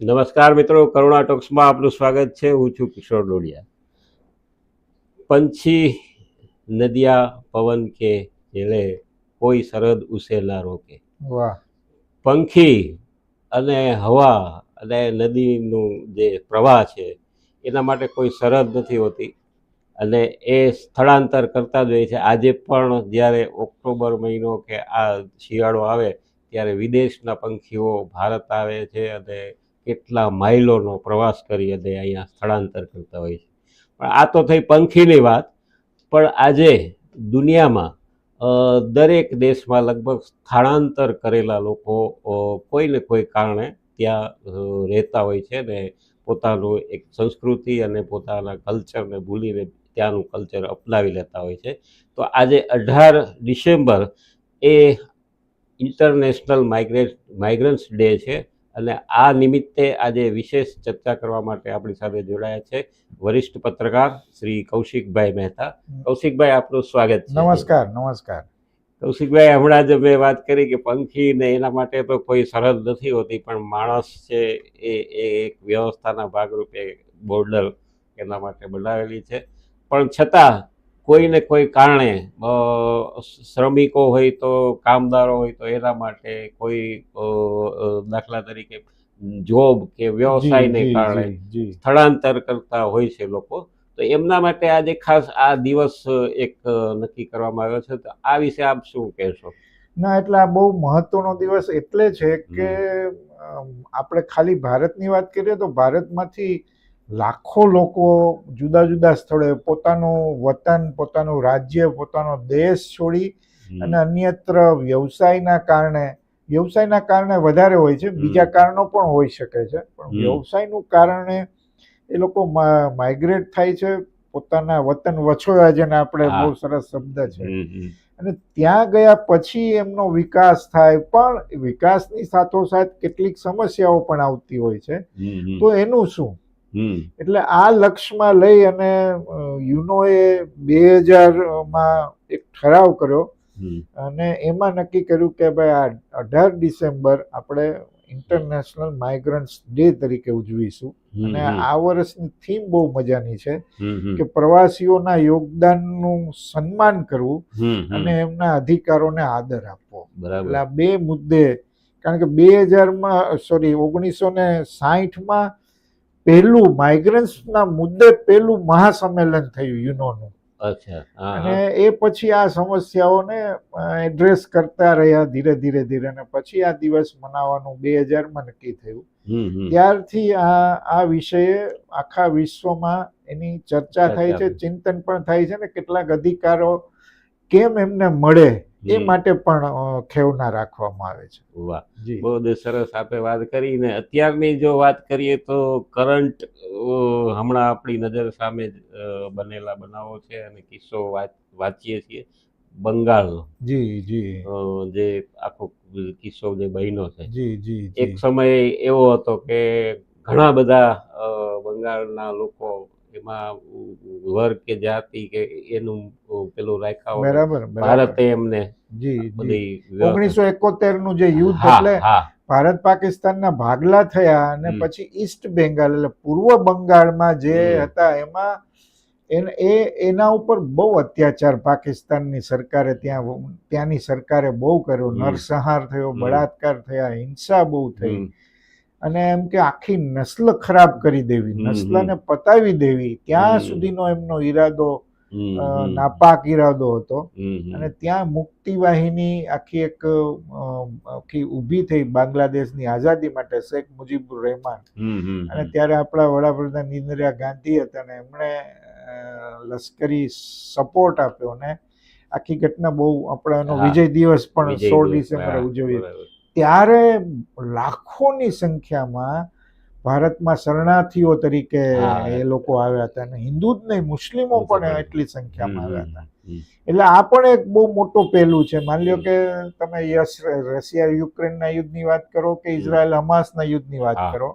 નમસ્કાર મિત્રો કરુણા ટોક્સમાં આપનું સ્વાગત છે. હું છું કિશોર ડોડિયા. પંછી નદિયા પવન કે જેલે કોઈ સરહદ ઉસે ના રોકે. વાહ. પંખી અને હવા અને નદીનું જે પ્રવાહ છે એના માટે કોઈ સરહદ નથી હોતી. અને એ સ્થળાંતર કરતા જ હોય છે. આજે પણ જ્યારે ઓક્ટોબર મહિનો કે આ શિયાળો આવે ત્યારે વિદેશના પંખીઓ ભારત આવે છે અને કેટલા માઇલોનો પ્રવાસ કરી અને અહીંયા સ્થળાંતર કરતા હોય છે. પણ આ તો થઈ પંખીની વાત, પણ આજે દુનિયામાં દરેક દેશમાં લગભગ સ્થળાંતર કરેલા લોકો કોઈને કોઈ કારણે ત્યાં રહેતા હોય છે ને પોતાનું એક સંસ્કૃતિ અને પોતાના કલ્ચરને ભૂલીને ત્યાંનું કલ્ચર અપનાવી લેતા હોય છે. તો આજે અઢાર ડિસેમ્બર એ ઇન્ટરનેશનલ માઇગ્રેટ, માઇગ્રન્ટ્સ ડે છે. અને આ નિમિત્તે આજે વિશેષ ચર્ચા કરવા માટે આપણી સાથે જોડાયા છે વરિષ્ઠ પત્રકાર શ્રી કૌશિકભાઈ મહેતા. કૌશિકભાઈ આપનું સ્વાગત છે. નમસ્કાર નમસ્કાર. કૌશિકભાઈ હમણાં જ મેં વાત કરી કે પંખી ને એના માટે તો કોઈ સરહદ નથી હોતી પણ માણસ છે એ એ એક વ્યવસ્થાના ભાગરૂપે બોર્ડર એના માટે બનાવેલી છે. પણ છતાં કોઈને કોઈ કારણે શ્રમિકો હોય તો કામદારો હોય તો એના માટે કોઈ દાખલા તરીકે જોબ કે વ્યવસાયને કારણે. સ્થળાંતર કરતા હોય છે લોકો તો એમના માટે આજે ખાસ આ દિવસ એક નક્કી કરવામાં આવ્યો છે. તો આ વિશે આપ શું કહેશો? ના એટલે આ બહુ મહત્વનો દિવસ એટલે છે કે આપણે ખાલી ભારતની વાત કરીએ તો ભારતમાંથી લાખો લોકો જુદા જુદા સ્થળે પોતાનું વતન પોતાનું રાજ્ય પોતાનો દેશ છોડી અને અન્યત્ર વ્યવસાયના કારણે વ્યવસાયના કારણે વધારે હોય છે. બીજા કારણો પણ હોઈ શકે છે. પણ. વ્યવસાયનું કારણે એ લોકો માઇગ્રેટ થાય છે. પોતાના વતન વછોયા જેને આપણે બહુ સરસ શબ્દ છે. અને ત્યાં ગયા પછી એમનો વિકાસ થાય. પણ વિકાસની સાથોસાથ કેટલીક સમસ્યાઓ પણ આવતી હોય છે. તો એનું શું? એટલે આ લક્ષ્યમાં લઈ અને યુનોએ બે હજારમાં એક ઠરાવ કર્યો. અને એમાં નક્કી કર્યું કે ભાઈ આ અઢાર ડિસેમ્બર આપણે ઇન્ટરનેશનલ માઇગ્રન્ટ્સ ડે તરીકે ઉજવીશું. અને આ વર્ષની થીમ બહુ મજાની છે. કે પ્રવાસીઓના યોગદાનનું સન્માન કરવું. અને એમના અધિકારોને આદર આપવો. એટલે આ બે મુદ્દે કારણ કે બે હજારમાં સોરી ઓગણીસો ને સાહીઠમાં પહેલું માઇગ્રન્ટ્સના મુદ્દે પહેલું મહાસંમેલન થયું યુનોનું. અચ્છા અને એ પછી આ સમસ્યાઓને એડ્રેસ કરતા રહ્યા ધીરે ધીરે ધીરે. અને પછી આ દિવસ મનાવવાનું બે હજારમાં નક્કી થયું. ત્યારથી આ આ વિષયે આખા વિશ્વમાં એની ચર્ચા થાય છે ચિંતન પણ થાય છે ને કેટલાક અધિકારો કેમ એમને મળે એ માટે પણ ખેવના રાખવામાં આવે છે. વાહ. જી. બહુ જ સરસ આપે વાત કરી ને. અત્યારની જો વાત કરીએ તો કરંટ હમણાં આપણી નજર સામે બનેલા બનાવો છે અને કિસ્સો વાંચ- વાંચીએ છીએ. બંગાળનો. જી જી. જે આખો કિસ્સો જે બન્યો છે. જી જી એક સમય એવો હતો કે ઘણા બધા બંગાળના લોકો એમાં વર્ગ કે જાતિ કે એનું પેલું રાખ્યા બરાબર ભારતે એમને જી બધી ઓગણીસો એકોતેરનું જે યુદ્ધ એટલે ભારત પાકિસ્તાનના ભાગલા થયા અને પછી ઈસ્ટ બેંગાલ એટલે પૂર્વ બંગાળમાં જે હતા એમાં એ એના ઉપર બહુ અત્યાચાર પાકિસ્તાનની સરકારે ત્યાં ત્યાંની સરકારે બહુ કર્યો. નરસંહાર થયો બળાત્કાર થયા હિંસા બહુ થઈ. અને એમ કે આખી નસ્લ ખરાબ કરી દેવી નસ્લને પતાવી દેવી. ત્યાં સુધીનો એમનો ઈરાદો નાપાક ઈરાદો હતો. અને ત્યાં મુક્તિ વાહિની આખી એક આખી ઊભી થઈ બાંગ્લાદેશની આઝાદી માટે શેખ મુજીબુર રહેમાન. હમ, હમ, અને ત્યારે આપણા વડાપ્રધાન ઇન્દિરા ગાંધી હતા અને એમણે લશ્કરી સપોર્ટ આપ્યો અને આખી ઘટના બહુ આપણે એનો વિજય દિવસ પણ સોળ ડિસેમ્બરે ઉજવીએ. ત્યારે લાખોની સંખ્યામાં ભારતમાં શરણાર્થીઓ તરીકે એ લોકો આવ્યા હતા અને હિન્દુ જ નહીં મુસ્લિમો પણ એટલી સંખ્યામાં આવ્યા હતા. એટલે આ પણ એક બહુ મોટો પહેલું છે. માની લ્યો કે તમે યશ રશિયા યુક્રેનના યુદ્ધની વાત કરો કે ઇઝરાયલ હમાસના યુદ્ધની વાત કરો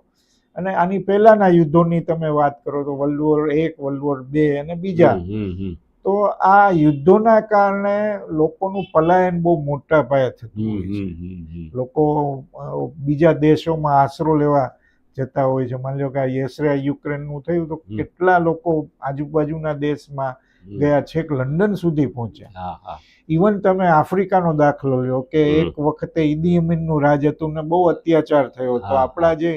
અને આની પહેલાના યુદ્ધોની તમે વાત કરો તો વર્લ્ડ વોર એક વર્લ્ડ વોર બે અને બીજા. તો આ યુદ્ધોના કારણે લોકોનું પલાયન બહુ મોટા પાયે થતું હોય છે. લોકો બીજા દેશોમાં આશરો લેવા જતા હોય છે. માની લો કે આ યસરા યુક્રેનનું થયું તો કેટલા લોકો આજુબાજુના દેશમાં ગયા છેક લંડન સુધી પહોંચ્યા. ઇવન તમે આફ્રિકાનો દાખલો લ્યો કે એક વખતે ઈદી અમીનનું રાજ હતું ને બહુ અત્યાચાર થયો તો આપણા જે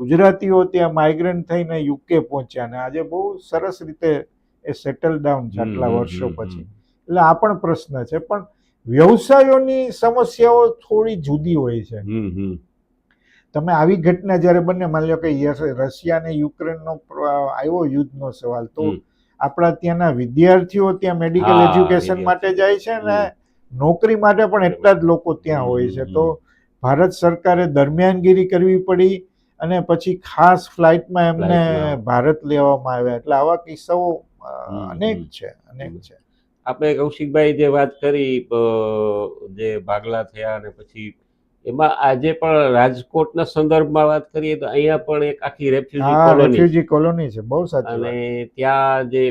ગુજરાતીઓ ત્યાં માઇગ્રેન્ટ થઈને યુકે પહોંચ્યા ને આજે બહુ સરસ રીતે એ સેટલ ડાઉન છે આટલા વર્ષો પછી. એટલે આ પણ પ્રશ્ન છે પણ વ્યવસાયોની સમસ્યાઓ થોડી જુદી હોય છે. તમે આવી ઘટના જ્યારે બંને માની લો કે રશિયા અને યુક્રેનનો આવ્યો યુદ્ધનો સવાલ તો આપણા ત્યાંના વિદ્યાર્થીઓ ત્યાં મેડિકલ એજ્યુકેશન માટે જાય છે ને નોકરી માટે પણ એટલા જ લોકો ત્યાં હોય છે. તો ભારત સરકારે દરમિયાનગીરી કરવી પડી અને પછી ખાસ ફ્લાઇટમાં એમને ભારત લેવામાં આવ્યા. એટલે આવા કિસ્સાઓ અનેક છે અનેક છે. આપણે કૌશિકભાઈ જે વાત કરી જે ભાગલા થયા અને પછી એમાં આજે પણ રાજકોટના સંદર્ભમાં વાત કરીએ તો અહીંયા પણ એક આખી રેફ્યુજી કોલોની રેફ્યુજી કોલોની છે બહુ સાચી અને ત્યાં જે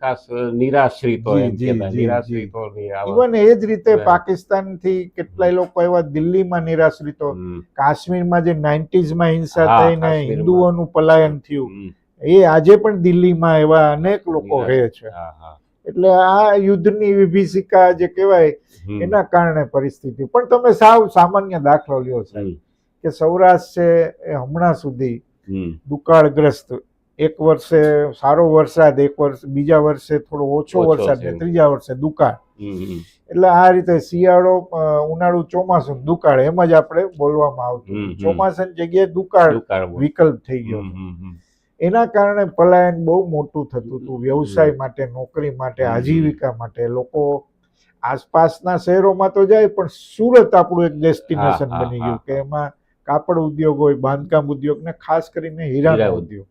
ખાસ નિરાશ્રિતો હોય આવા ઇવન એ જ રીતે. પાકિસ્તાનથી કેટલાય લોકો એવા દિલ્હીમાં નિરાશ્રિતો. કાશ્મીરમાં જે નાઇન્ટીઝમાં હિંસા થઈને. હિન્દુઓનું પલાયન થયું. એ આજે પણ દિલ્હીમાં એવા અનેક લોકો રહે છે. એટલે આ યુદ્ધની વિભીષિકા જે કહેવાય એના કારણે પરિસ્થિતિ. પણ તમે સાવ સામાન્ય દાખલો લ્યો સાહેબ કે સૌરાષ્ટ્ર છે એ હમણાં સુધી દુકાળગ્રસ્ત. એક વર્ષે સારો વરસાદ એક વર્ષ બીજા વર્ષે થોડો ઓછો વરસાદ ને ત્રીજા વર્ષે દુકાળ. એટલે આ રીતે શિયાળો ઉનાળુ ચોમાસું દુકાળ એમ જ આપણે બોલવામાં આવતું. ચોમાસાની જગ્યાએ દુકાળ વિકલ્પ થઈ ગયો. એના કારણે પલાયન બહુ મોટું થતું હતું. વ્યવસાય માટે નોકરી માટે આજીવિકા માટે. લોકો આસપાસના શહેરોમાં તો જાય પણ સુરત આપણું એક ડેસ્ટિનેશન બની ગયું કે એમાં કાપડ ઉદ્યોગ હોય બાંધકામ ઉદ્યોગ ને ખાસ કરીને હીરા ઉદ્યોગ.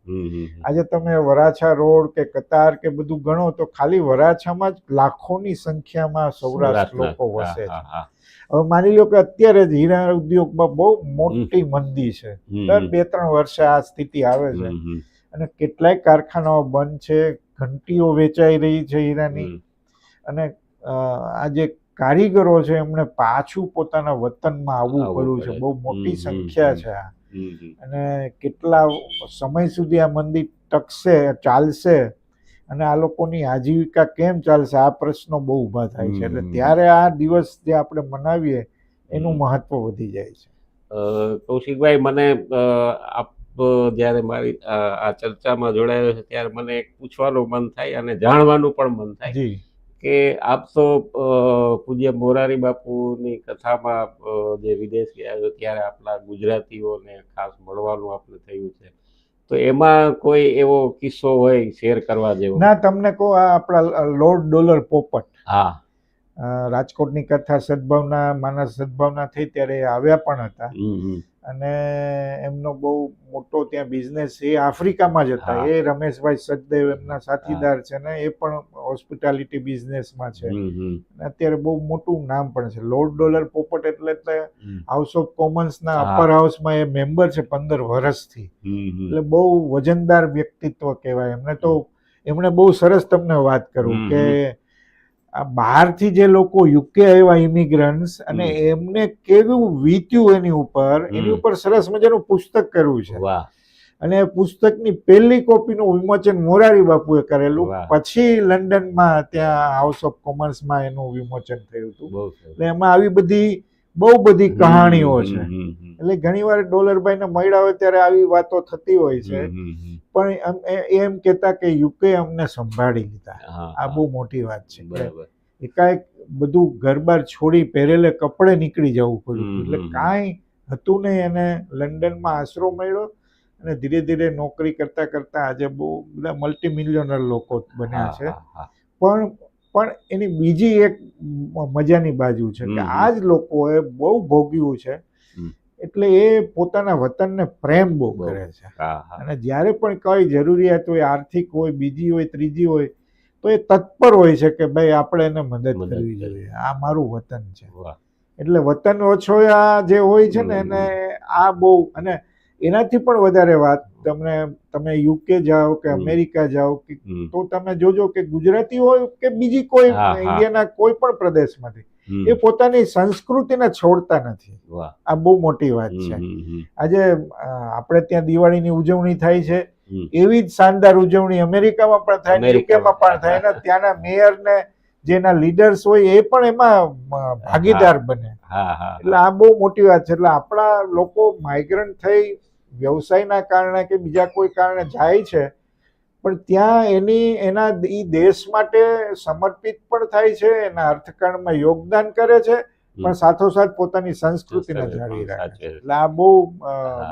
આજે તમે વરાછા રોડ કે કતાર કે બધું ગણો તો ખાલી વરાછામાં જ લાખોની સંખ્યામાં સૌરાષ્ટ્ર લોકો વસે છે. હવે માની લો કે અત્યારે જ હીરા ઉદ્યોગમાં બહુ મોટી મંદી છે. દર બે ત્રણ વર્ષે આ સ્થિતિ આવે છે. અને કેટલાય કારખાનાઓ બંધ છે ઘંટીઓ વેચાઈ રહી છે હીરાની. અને આ જે કારીગરો છે એમણે પાછું પોતાના વતનમાં આવવું પડ્યું છે. બહુ મોટી સંખ્યા છે આ. અને કેટલા સમય સુધી આ મંદિર ટકશે ચાલશે? અને આ લોકોની આજીવિકા કેમ ચાલશે? આ પ્રશ્નો બહુ ઊભા થાય છે. એટલે ત્યારે આ દિવસ જે આપણે મનાવીએ એનું. મહત્વ વધી જાય છે. કૌશિકભાઈ મને આપ જ્યારે મારી આ ચર્ચામાં જોડાયો છે ત્યારે મને એક પૂછવાનું મન થાય અને જાણવાનું પણ મન થાય કે આપ તો પૂજ્ય મોરારી બાપુની કથામાં જે વિદેશ ગયા છો ત્યારે આપણા ગુજરાતીઓને ખાસ મળવાનું આપણે થયું છે. તો એમાં કોઈ એવો કિસ્સો હોય શેર કરવા જેવો? ના તમને કહો આ આપણા લોર્ડ ડોલર પોપટ. હા. રાજકોટની કથા સદભાવના માનસ સદભાવના થઈ ત્યારે આવ્યા પણ હતા. અને એમનો બહુ મોટો ત્યાં બિઝનેસ એ આફ્રિકામાં જ હતા. એ રમેશભાઈ સચદેવ એમના સાથીદાર છે ને એ પણ હોસ્પિટાલિટી બિઝનેસમાં છે. અત્યારે બહુ મોટું નામ પણ છે. લોર્ડ ડોલર પોપટ એટલે એટલે. હાઉસ ઓફ કોમન્સના અપર હાઉસમાં એ મેમ્બર છે પંદર વર્ષથી. એટલે બહુ વજનદાર વ્યક્તિત્વ કહેવાય એમને. તો એમણે બહુ સરસ તમને વાત કરું કે આ બહારથી જે લોકો યુકે આવ્યા ઇમિગ્રન્ટ્સ અને એમને કેવું વીત્યું એની ઉપર એની ઉપર સરસ મજાનું પુસ્તક કર્યું છે. અને પુસ્તકની પહેલી કોપીનું વિમોચન મોરારી બાપુએ કરેલું. પછી લંડનમાં ત્યાં હાઉસ ઓફ કોમર્સમાં એનું વિમોચન થયું હતું. એટલે એમાં આવી બધી બહુ બધી કહાણીઓ છે. એટલે ઘણી એટલે ઘણીવાર ડોલરભાઈને મળ્યા હોય ત્યારે આવી વાતો થતી હોય છે. પણ એમ- કેતા કહેતા કે યુકે અમને સંભાળી લીધા આ બહુ મોટી વાત છે બરાબર એકાએક બધું ઘરબાર છોડી પહેરેલે કપડે નીકળી જવું પડ્યું એટલે. કાંઈ હતું નહીં એને લંડનમાં આશરો મળ્યો અને ધીરે ધીરે નોકરી કરતા કરતા આજે બહુ બધા મલ્ટી મિલિયનર લોકો બન્યા છે. પણ પણ એની બીજી એક મજાની બાજુ છે કે. આ જ લોકોએ બહુ ભોગ્યું છે. એટલે એ પોતાના વતનને પ્રેમ બહુ. કરે છે. અને જ્યારે પણ કઈ જરૂરિયાત હોય આર્થિક હોય બીજી હોય ત્રીજી હોય તો એ તત્પર હોય છે કે ભાઈ આપણે એને મદદ કરવી. જોઈએ આ મારું વતન છે એટલે વતન ઓછોયા જે હોય છે ને એને આ બહુ અને એનાથી પણ વધારે વાત તમને તમે યુકે જાઓ કે અમેરિકા જાઓ કે તો તમે જોજો કે ગુજરાતી હોય કે બીજી કોઈ. ઇન્ડિયાના કોઈ પણ પ્રદેશમાંથી. એ પોતાની સંસ્કૃતિને છોડતા નથી. આ બહુ મોટી વાત છે. આજે આપણે ત્યાં દિવાળીની ઉજવણી થાય છે. એવી જ શાનદાર ઉજવણી અમેરિકામાં પણ થાય યુકેમાં પણ થાય. ને ત્યાંના મેયર ને જેના લીડર્સ હોય એ પણ એમાં ભાગીદાર બને. હા હા એટલે આ બહુ મોટી વાત છે. એટલે આપણા લોકો માઇગ્રન્ટ થઈ વ્યવસાયના કારણે કે બીજા કોઈ કારણે જાય છે પણ ત્યાં એની એના એ દેશ માટે સમર્પિત પણ થાય છે એના અર્થકારણમાં યોગદાન કરે છે પણ સાથોસાથ પોતાની સંસ્કૃતિને સંસ્કૃતિ જાળવી રાખે છે. એટલે આ બહુ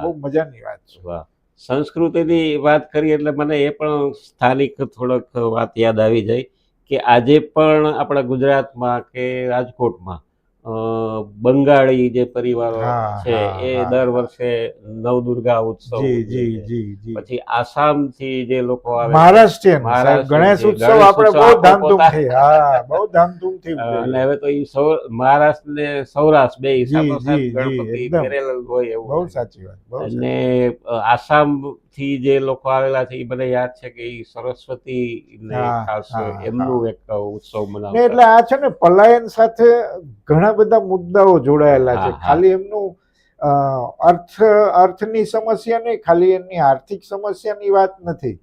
બહુ મજાની વાત છે. સંસ્કૃતિની વાત કરી એટલે મને એ પણ સ્થાનિક થોડોક વાત યાદ આવી જાય કે આજે પણ આપણા ગુજરાતમાં કે રાજકોટમાં બંગાળી જે પરિવારો છે એ દર. વર્ષે નવદુર્ગા ઉત્સવ પછી આસામ જી છે. જી લોકો આવે મહારાષ્ટ્ર ગણેશ ઉત્સવ આપણે બહુ ધામધૂમથી હા બહુ ધામધૂમથી અને હવે તો ઈ મહારાષ્ટ્ર ને સૌરાષ્ટ્ર બે ગણપતિ કરેલ પેરેલલ હોય એવું બહુ સાચી વાત અને આસામ થી જે લોકો આવેલા છે એ મને યાદ છે કે સરસ્વતી ખાસ એમનું એક ઉત્સવ મનાવે એટલે આ છે ને પલાયન સાથે ઘણા બધા મુદ્દાઓ જોડાયેલા છે. ખાલી એમનું અર્થ અર્થની સમસ્યા નહીં ખાલી એમની આર્થિક સમસ્યાની વાત નથી.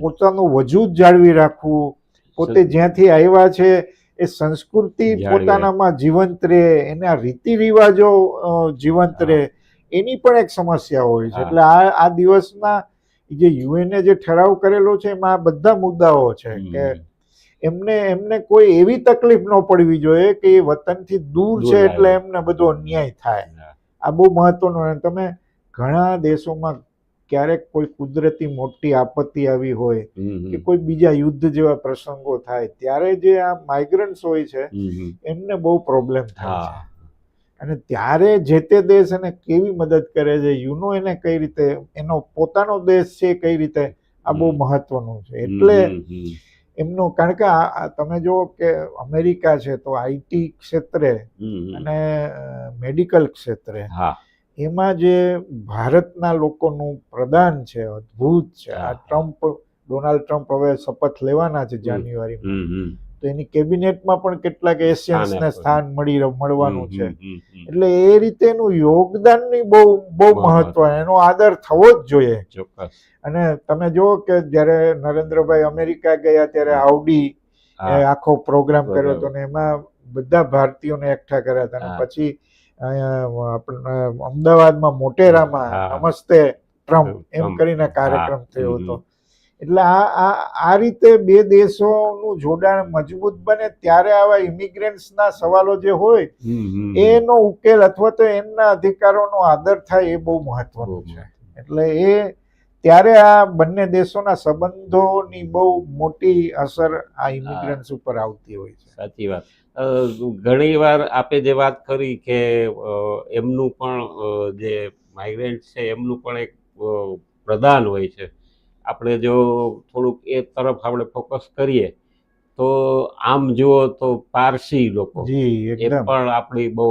પોતાનું વજૂદ જાળવી રાખવું પોતે જ્યાંથી આવ્યા છે એ સંસ્કૃતિ પોતાનામાં જીવંત રહે એના રીતિ રિવાજો જીવંત. રહે એની પણ એક સમસ્યા હોય છે એટલે આ આ દિવસના જે યુએને જે ઠરાવ કરેલો છે એમાં આ બધા મુદ્દાઓ છે કે એમને એમને કોઈ એવી તકલીફ ન પડવી જોઈએ કે એ વતનથી દૂર છે એટલે એમને બધો અન્યાય થાય. આ બહુ મહત્વનું તમે ઘણા દેશોમાં ક્યારેક કોઈ કુદરતી મોટી આપત્તિ આવી હોય. કે કોઈ બીજા યુદ્ધ જેવા પ્રસંગો થાય ત્યારે જે આ માઇગ્રન્ટ્સ હોય છે. એમને બહુ પ્રોબ્લેમ થાય છે. અને ત્યારે જે તે દેશ એને કેવી મદદ કરે છે યુનો એને કઈ રીતે એનો પોતાનો દેશ છે કઈ રીતે આ બહુ. મહત્વનું છે એટલે. એમનું કારણ કે તમે જુઓ કે અમેરિકા છે તો આઈટી ક્ષેત્રે. અને મેડિકલ ક્ષેત્રે એમાં જે ભારતના લોકોનું પ્રદાન છે અદ્ભુત છે આ ટ્રમ્પ ડોનાલ્ડ ટ્રમ્પ હવે શપથ લેવાના છે જાન્યુઆરી જાન્યુઆરીમાં. તો એની કેબિનેટમાં પણ કેટલાક એશિયન્સને સ્થાન મળી મળવાનું છે. એટલે એ રીતેનું યોગદાનની બહુ બહુ મહત્વ એનો આદર થવો જ જોઈએ. અને તમે જુઓ કે જ્યારે નરેન્દ્રભાઈ અમેરિકા ગયા ત્યારે આવડી આખો પ્રોગ્રામ કર્યો હતો ને એમાં બધા ભારતીયોને એકઠા કર્યા હતા. અને પછી અમદાવાદમાં મોટેરામાં નમસ્તે ટ્રમ્પ એમ કરીને કાર્યક્રમ થયો હતો. એટલે આ આ આ રીતે બે દેશોનું જોડાણ મજબૂત બને ત્યારે આવા ઇમિગ્રન્ટ્સના સવાલો જે હોય. એનો ઉકેલ અથવા તો એમના અધિકારોનો આદર થાય એ બહુ મહત્વનો છે. એટલે એ ત્યારે આ બંને દેશોના સંબંધોની બહુ મોટી અસર આ ઇમિગ્રન્ટ્સ ઉપર આવતી હોય છે. સાચી વાત. ઘણી વાર આપે જે વાત કરી કે એમનું પણ જે માઇગ્રન્ટ છે એમનું પણ એક પ્રદાન હોય છે. આપણે જો થોડુંક એ તરફ આપણે ફોકસ કરીએ તો આમ જુઓ તો પારસી લોકો. એ પણ આપણી બહુ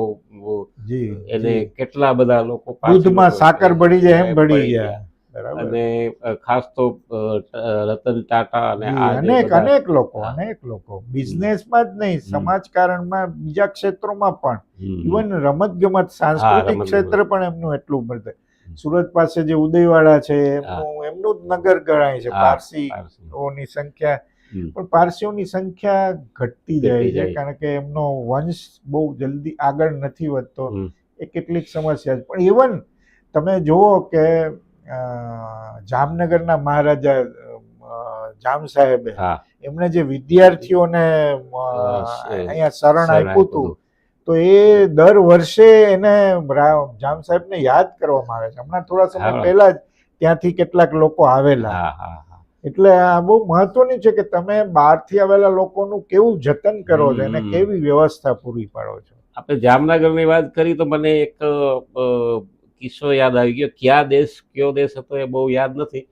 એને કેટલા બધા લોકો દૂધમાં સાકર ભળી જાય એમ ભળી બરાબર. અને ખાસ તો રતન ટાટા અને અનેક અનેક લોકો અનેક લોકો. બિઝનેસમાં જ નહીં. સમાજકારણમાં બીજા ક્ષેત્રોમાં પણ. ઇવન રમત ગમત સાંસ્કૃતિક ક્ષેત્ર પણ એમનું એટલું બધે. સુરત પાસે જે ઉદયવાડા છે એમનું જ નગર ગણાય છે પારસી. પારસીઓની સંખ્યા. પણ પારસીઓની સંખ્યા ઘટતી જાય છે કારણ કે એમનો વંશ બહુ જલ્દી આગળ નથી વધતો. એ કેટલીક સમસ્યા છે. પણ ઇવન તમે જુઓ કે જામનગરના મહારાજા જામ સાહેબે એમણે જે વિદ્યાર્થીઓને અહીંયા શરણ આપ્યું હતું. તો એ દર વર્ષે એને જામ સાહેબને યાદ કરવામાં આવે છે. હમણાં થોડા સમય પહેલા જ ત્યાંથી કેટલાક લોકો આવેલા. એટલે આ બહુ મહત્વની છે કે તમે બહારથી આવેલા લોકોનું કેવું જતન કરો છો અને કેવી વ્યવસ્થા પૂરી પાડો છો? આપણે જામનગરની વાત કરી તો મને એક કિસ્સો યાદ આવી ગયો. ક્યાં દેશ કયો દેશ હતો એ બહુ યાદ નથી.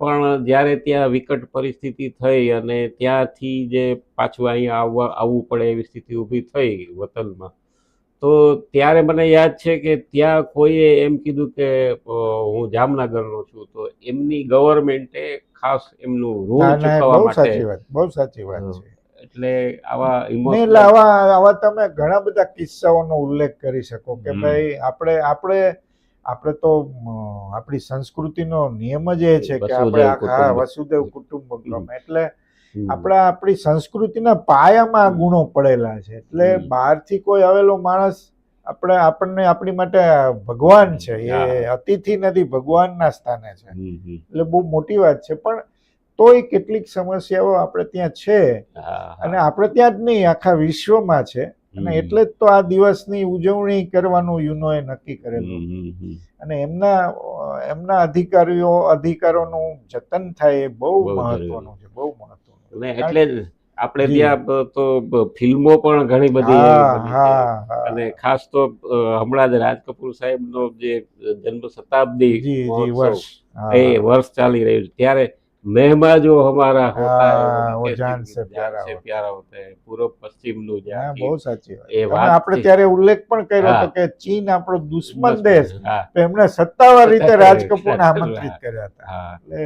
પણ જ્યારે ત્યાં વિકટ પરિસ્થિતિ થઈ અને ત્યાંથી જે પાછું અહીંયા આવવા આવવું પડે એવી સ્થિતિ ઊભી થઈ વતનમાં તો ત્યારે મને યાદ છે કે ત્યાં કોઈએ એમ કીધું કે હું જામનગરનો છું તો એમની ગવર્મેન્ટે ખાસ એમનું ઋણ ચૂકવવા બહુ માટે સાચી વાત બહુ સાચી વાત છે. એટલે આવા એટલે આવા આવા તમે ઘણા બધા કિસ્સાઓનો ઉલ્લેખ કરી શકો કે ભાઈ આપણે આપણે આપણે તો આપણી સંસ્કૃતિનો નિયમ જ એ છે કે આપણે આખા વસુદેવ કુટુંબકમ એટલે આપણા આપણી સંસ્કૃતિના પાયામાં આ ગુણો પડેલા છે. એટલે. બહારથી કોઈ આવેલો માણસ આપણે આપણને આપણી માટે ભગવાન છે. એ અતિથિ નથી ભગવાનના સ્થાને છે. એટલે બહુ મોટી વાત છે. પણ તોય કેટલીક સમસ્યાઓ આપણે ત્યાં છે. અને આપણે ત્યાં જ નહીં આખા વિશ્વમાં છે. અને એટલે જ તો આ દિવસની ઉજવણી કરવાનું યુનોએ નક્કી કરેલું. અને એમના એમના અધિકારીઓ અધિકારોનું જતન થાય એ બહુ મહત્વનું છે બહુ મહત્વનું એટલે જ આપણે ત્યાં તો ફિલ્મો પણ ઘણી બધી અને ખાસ તો હમણાં જ રાજ કપૂર સાહેબનો જે જન્મ શતાબ્દી એ વર્ષ ચાલી રહ્યું છે. ત્યારે મહેમા જો હમારા હોતા હૈ, હા, वो वो कहती जान थी, से प्यारा जान से होता प्यारा होता है પૂર્વ પશ્ચિમનું જે હા આખી બહુ સાચી વાત એ તમે વાત આપણે છે. ત્યારે ઉલ્લેખ પણ કર્યો હતો હા. કે ચીન આપણો દુશ્મન દેશ હા તો એમણે સત્તાવાર રીતે સત્તાવાર રાજ રીતે કપૂરને રાજ કપૂર, આમંત્રિત હા. કર્યા હતા હા એટલે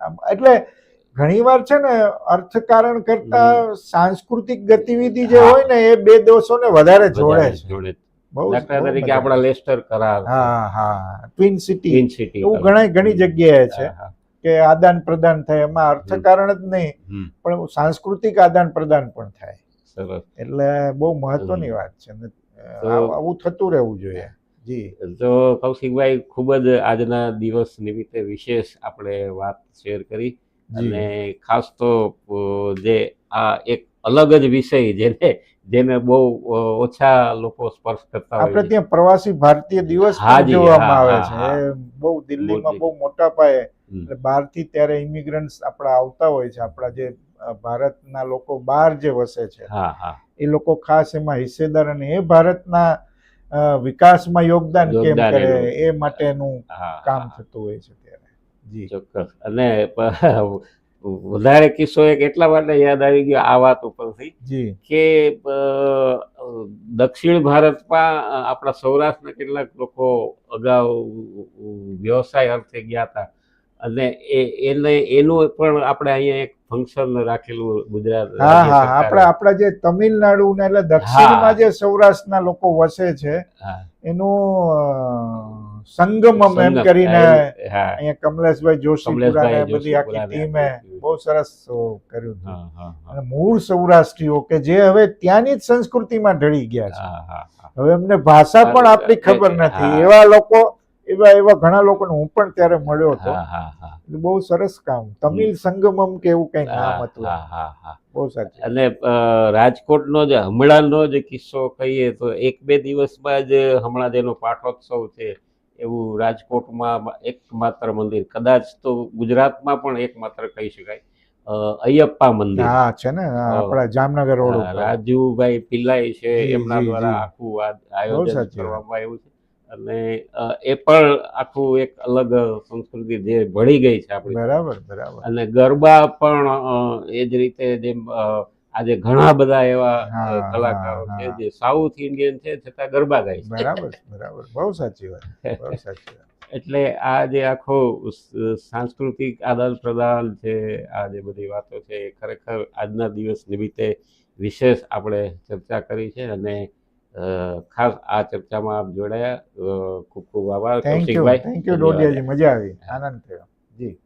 આમ- એટલે ઘણીવાર છે ને અર્થકારણ કરતા સાંસ્કૃતિક ગતિવિધિ જે હા. હોય ને એ બે દેશોને વધારે જોડે વધારે છે જોડે બહુ જ- દાખલા બહુ તરીકે મજા આપણા લેસ્ટર કરાર આવે. હા હા ટ્વિન સિટી ટ્વિન સિટી એવું ઘણા ઘણી જગ્યાએ છે હા, હા. કે આદાન પ્રદાન થાય એમાં અર્થકારણ જ નહીં પણ સાંસ્કૃતિક આદાન પ્રદાન પણ થાય. સરસ. એટલે બહુ મહત્વની વાત છે. આવું થતું રહેવું જોઈએ. જી. તો કૌશિકભાઈ ખૂબ જ આજના દિવસ નિમિત્તે વિશેષ આપણે વાત શેર કરી. અને ખાસ તો જે આ એક અલગ જ વિષય જેને જેને બહુ ઓછા લોકો સ્પર્શ કરતા હોય આપણે ત્યાં પ્રવાસી ભારતીય દિવસ જોવામાં આવે છે. બહુ દિલ્હીમાં બહુ મોટા પાયે એટલે બહારથી ત્યારે ઇમિગ્રન્ટ્સ આપણા આવતા હોય છે આપણા જે ભારતના લોકો બહાર જે વસે છે એ લોકો ખાસ એમાં હિસ્સેદાર અને એ ભારતના વિકાસમાં યોગદાન કેમ કરે એ માટેનું કામ થતું હોય છે ત્યારે. જી. ચોક્કસ. અને વધારે કિસ્સો એક એટલા માટે યાદ આવી ગયો આ વાત ઉપરથી? કે દક્ષિણ ભારતમાં આપણા સૌરાષ્ટ્રના કેટલાક લોકો અગાઉ વ્યવસાય અર્થે ગયા હતા. અને એ એને એનું પણ આપણે અહીંયા એક ફંક્શન રાખેલું ગુજરાત હા હા આપણે આપણા જે તમિલનાડુ ને એટલે દક્ષિણમાં જે સૌરાષ્ટ્રના લોકો વસે છે એનું સંગમમ એમ. કરીને અહીંયા કમલેશભાઈ જોશી બધી આખી ટીમે બહુ સરસ કર્યું હતું. અને મૂળ સૌરાષ્ટ્રીઓ કે જે હવે ત્યાંની જ સંસ્કૃતિમાં ઢળી ગયા છે. હવે એમને ભાષા પણ આપણી ખબર નથી. એવા લોકો એવા એવા ઘણા લોકોને હું પણ ત્યારે મળ્યો હતો. એટલે બહુ સરસ કામ. તમિલ સંગમમ કે એવું કઈ નામ હતું. બહુ સાચું અને રાજકોટનો જે હમણાંનો જે કિસ્સો કહીએ તો એક બે દિવસમાં જ હમણાં જેનો પાઠોત્સવ છે. એવું રાજકોટમાં એકમાત્ર મંદિર. કદાચ તો ગુજરાતમાં પણ એકમાત્ર કહી શકાય. અયપ્પા મંદિર. હા છે ને. આપણા જામનગર રોડ રાજુભાઈ પિલ્લાઈ છે એમના દ્વારા. આખું આયોજન કરવામાં આવ્યું છે. અને એ પણ આખું એક અલગ સંસ્કૃતિ જે ભળી ગઈ છે આપણી. બરાબર બરાબર. અને ગરબા પણ એ જ રીતે જેમ આજે ઘણા બધા એવા કલાકારો છે જે સાઉથ ઇન્ડિયન છે છતાં ગરબા ગાય છે. બરાબર બરાબર. બહુ સાચી વાત બહુ સાચી વાત. એટલે આ જે આખો સાંસ્કૃતિક આદાન પ્રદાન છે આ જે બધી વાતો છે એ ખરેખર આજના દિવસ નિમિત્તે વિશેષ આપણે ચર્ચા કરી છે અને ખાસ આ ચર્ચામાં આપ જોડાયા. ખૂબ ખૂબ આભાર. Thank you Kaushikbhai. Thank you. ડોડિયાજી. મજા આવી. આનંદ થયો. જી.